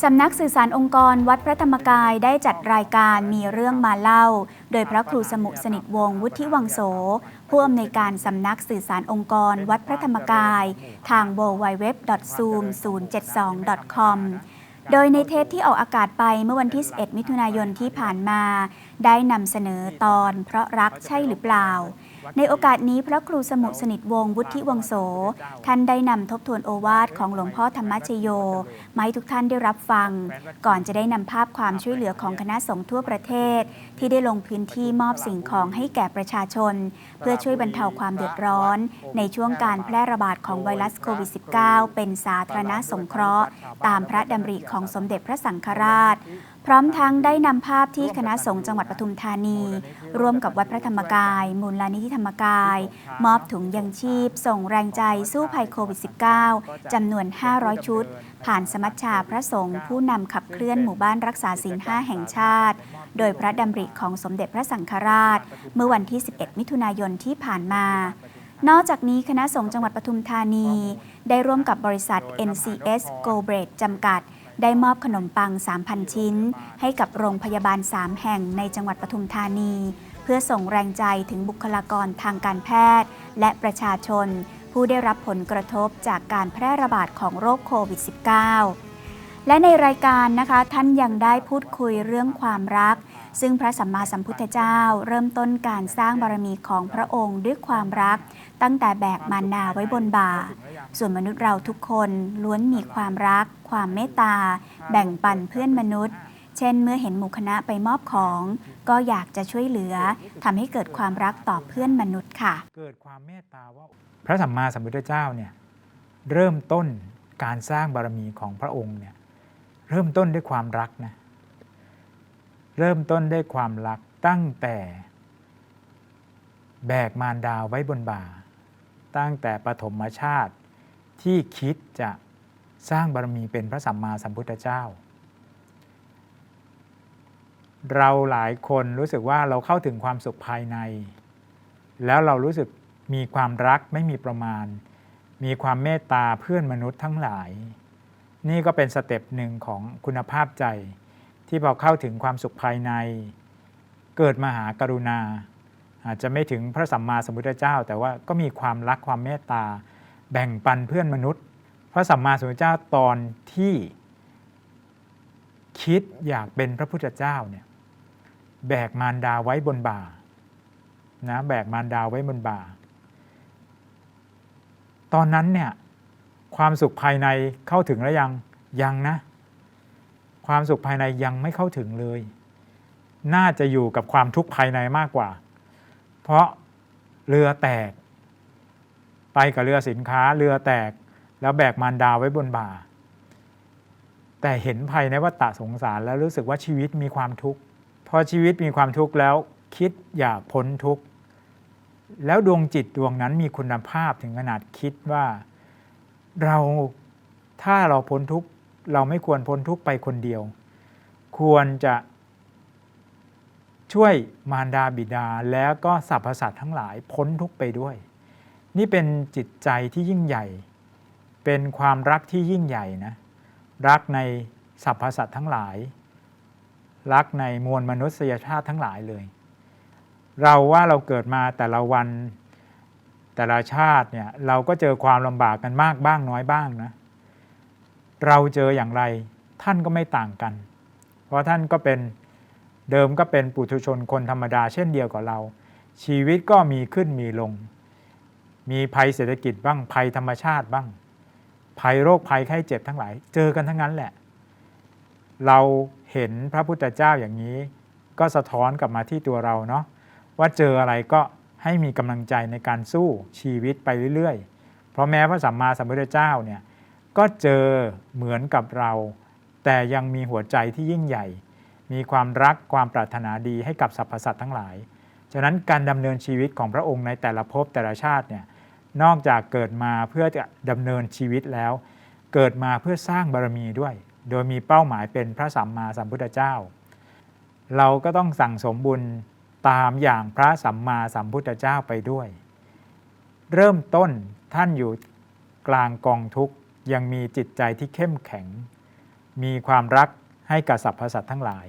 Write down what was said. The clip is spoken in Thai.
สำนักสื่อสารองค์กรวัดพระธรรมกายได้จัดรายการมีเรื่องมาเล่า โดยพระครูสมุสนิทวงศ์วุฒิวังโส ผู้อำนวยการสำนักสื่อสารองค์กรวัดพระธรรมกาย ทาง www.zoom072.com โดยในเทปที่ออกอากาศไปเมื่อวันที่ 11 มิถุนายนที่ผ่านมา ได้นำเสนอตอนเพราะรักใช่หรือเปล่า ในโอกาสนี้พระครูสมุสนิทวงศ์วุฒิวังโส ท่านได้นำทบทวนโอวาทของหลวงพ่อธรรมชโยมาให้ทุกท่านได้รับฟัง ก่อนจะได้นำภาพความช่วยเหลือของคณะสงฆ์ทั่วประเทศ ที่ได้ลงพื้นที่มอบสิ่งของให้แก่ประชาชน เพื่อช่วยบรรเทาความเดือดร้อน ในช่วงการแพร่ระบาดของไวรัสโควิด -19 เป็นสาธารณสงเคราะห์ ตามพระดำริของสมเด็จพระสังฆราชพร้อมทั้งได้นำภาพที่คณะสงฆ์จังหวัดปทุมธานี ร่วมกับวัดพระธรรมกาย มูลนิธิธรรมกาย มอบถุงยังชีพ ส่งแรงใจสู้ภัยโควิด -19 จำนวน 500 ชุด ผ่านสมัชชาพระสงฆ์ผู้นำขับเคลื่อนหมู่บ้านรักษาศีลห้าแห่งชาติ โดยพระดำริของสมเด็จพระสังฆราช เมื่อวันที่ 11 มิถุนายนที่ผ่านมานอกจากนี้คณะสงฆ์จังหวัดปทุมธานี ได้ร่วมกับบริษัท NCS Go b r e a d จำกัด ได้มอบขนมปัง 3,000 ชิ้น ให้กับโรงพยาบาล 3 แห่งในจังหวัดปทุมธานี เพื่อส่งแรงใจถึงบุคลากรทางการแพทย์ และประชาชน ผู้ได้รับผลกระทบจากการแพร่ระบาดของโรคโควิด -19 และในรายการนะคะท่านยังได้พูดคุยเรื่องความรัก ซึ่งพระสัมมาสัมพุทธเจ้าเริ่มต้นการสร้างบารมีของพระองค์ด้วยความรัก ตั้งแต่แบกมารนาไว้บนบ่า ส่วนมนุษย์เราทุกคนล้วนมีความรัก ความเมตตา แบ่งปันเพื่อนมนุษย์ เช่น เมื่อเห็นหมู่คณะไปมอบของ ก็อยากจะช่วยเหลือทำให้เกิดความรักต่อเพื่อนมนุษย์ค่ะ เกิดความเมตตาว่าพระสัมมาสัมพุทธเจ้าเนี่ยเริ่มต้นการสร้างบารมีของพระองค์เนี่ยเริ่มต้นด้วยความรักนะ เริ่มต้นด้วยความรักตั้งแต่ แบกมารดาวไว้บนบ่า ตั้งแต่ปฐมชาติที่คิดจะสร้างบารมีเป็นพระสัมมาสัมพุทธเจ้า เราหลายคนรู้สึกว่าเราเข้าถึงความสุขภายใน แล้วเรารู้สึกมีความรักไม่มีประมาณ มีความเมตตาเพื่อนมนุษย์ทั้งหลาย นี่ก็เป็นสเต็ปหนึ่งของคุณภาพใจ ที่พอเข้าถึงความสุขภายใน เกิดมหากรุณา อาจจะไม่ถึงพระสัมมาสัมพุทธเจ้า แต่ว่าก็มีความรักความเมตตา แบ่งปันเพื่อนมนุษย์ พระสัมมาสัมพุทธเจ้าตอนที่คิดอยากเป็นพระพุทธเจ้าเนี่ยแบกมารดาไว้บนบ่านะแบกมารดาไว้บนบ่า ตอนนั้นเนี่ยความสุขภายในเข้าถึงแล้วยังยังนะ ความสุขภายในยังไม่เข้าถึงเลย น่าจะอยู่กับความทุกข์ภายในมากกว่า เพราะเรือแตก ไปกับเรือสินค้าเรือแตกแล้วแบกมารดาไว้บนบ่า แต่เห็นภัยในวัฏฏะสงสารแล้วรู้สึกว่าชีวิตมีความทุกข์พอชีวิตมีความทุกข์แล้วคิดอยากพ้นทุกข์แล้วดวงจิตดวงนั้นมีคุณภาพถึงขนาดคิดว่า เราถ้าเราพ้นทุกข์ เราไม่ควรพ้นทุกข์ไปคนเดียว ควรจะช่วยมารดาบิดาแล้วก็สรรพสัตว์ทั้งหลายพ้นทุกข์ไปด้วย นี่เป็นจิตใจที่ยิ่งใหญ่ เป็นความรักที่ยิ่งใหญ่นะรักในสรรพสัตว์ทั้งหลาย รักในมวลมนุษยชาติทั้งหลายเลย เราว่าเราเกิดมาแต่ละวันแต่ละชาติเนี่ยเราก็เจอความลำบากกันมากบ้างน้อยบ้างนะ เราเจออย่างไรท่านก็ไม่ต่างกัน เพราะท่านก็เป็นเดิมก็เป็นปุถุชนคนธรรมดาเช่นเดียวกับเรา ชีวิตก็มีขึ้นมีลง มีภัยเศรษฐกิจบ้างภัยธรรมชาติบ้าง ภัยโรคภัยไข้เจ็บทั้งหลาย เจอกันทั้งนั้นแหละ เราเห็นพระพุทธเจ้าอย่างนี้ ก็สะท้อนกลับมาที่ตัวเราเนาะว่าเจออะไรก็ให้มีกำลังใจในการสู้ชีวิตไปเรื่อยๆ เพราะแม้พระสัมมาสัมพุทธเจ้าเนี่ย ก็เจอเหมือนกับเรา แต่ยังมีหัวใจที่ยิ่งใหญ่ มีความรักความปรารถนาดีให้กับสรรพสัตว์ทั้งหลาย ฉะนั้นการดำเนินชีวิตของพระองค์ในแต่ละภพแต่ละชาติเนี่ยนอกจากเกิดมาเพื่อจะดำเนินชีวิตแล้ว เกิดมาเพื่อสร้างบารมีด้วย โดยมีเป้าหมายเป็นพระสัมมาสัมพุทธเจ้า เราก็ต้องสั่งสมบุญตามอย่างพระสัมมาสัมพุทธเจ้าไปด้วย เริ่มต้นท่านอยู่กลางกองทุกข์ ยังมีจิตใจที่เข้มแข็ง มีความรักให้กับสรรพสัตว์ทั้งหลาย